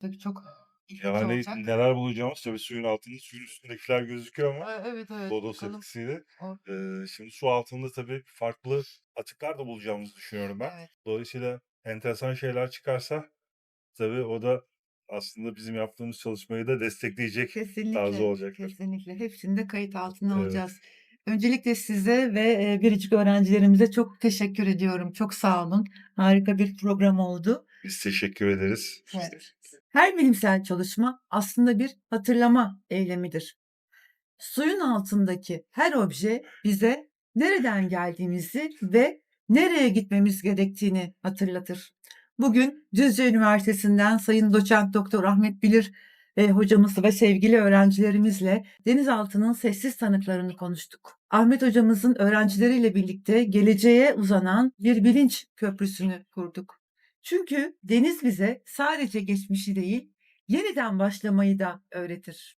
Tabii çok ilginç Yani olacak. neler bulacağımız tabii suyun altında, suyun üstündekiler gözüküyor ama Eee, evet, evet, lodos bakalım. etkisiyle. O Eee, şimdi su altında tabii farklı atıklar da bulacağımızı düşünüyorum ben. Evet. Dolayısıyla enteresan şeyler çıkarsa tabii o da aslında bizim yaptığımız çalışmayı da destekleyecek tarzı Kesinlikle, olacaktır. kesinlikle. Hepsini de kayıt altına Evet. alacağız. Öncelikle size ve, biricik öğrencilerimize çok teşekkür ediyorum. Çok sağ olun. Harika bir program oldu. Biz teşekkür ederiz. Evet. Her bilimsel çalışma aslında bir hatırlama eylemidir. Suyun altındaki her obje bize nereden geldiğimizi ve nereye gitmemiz gerektiğini hatırlatır. Bugün Düzce Üniversitesi'nden Sayın Doçent Doktor Ahmet Bilir eee, hocamız ve sevgili öğrencilerimizle denizaltının sessiz tanıklarını konuştuk. Ahmet hocamızın öğrencileriyle birlikte geleceğe uzanan bir bilinç köprüsünü kurduk. Çünkü deniz bize sadece geçmişi değil, yeniden başlamayı da öğretir.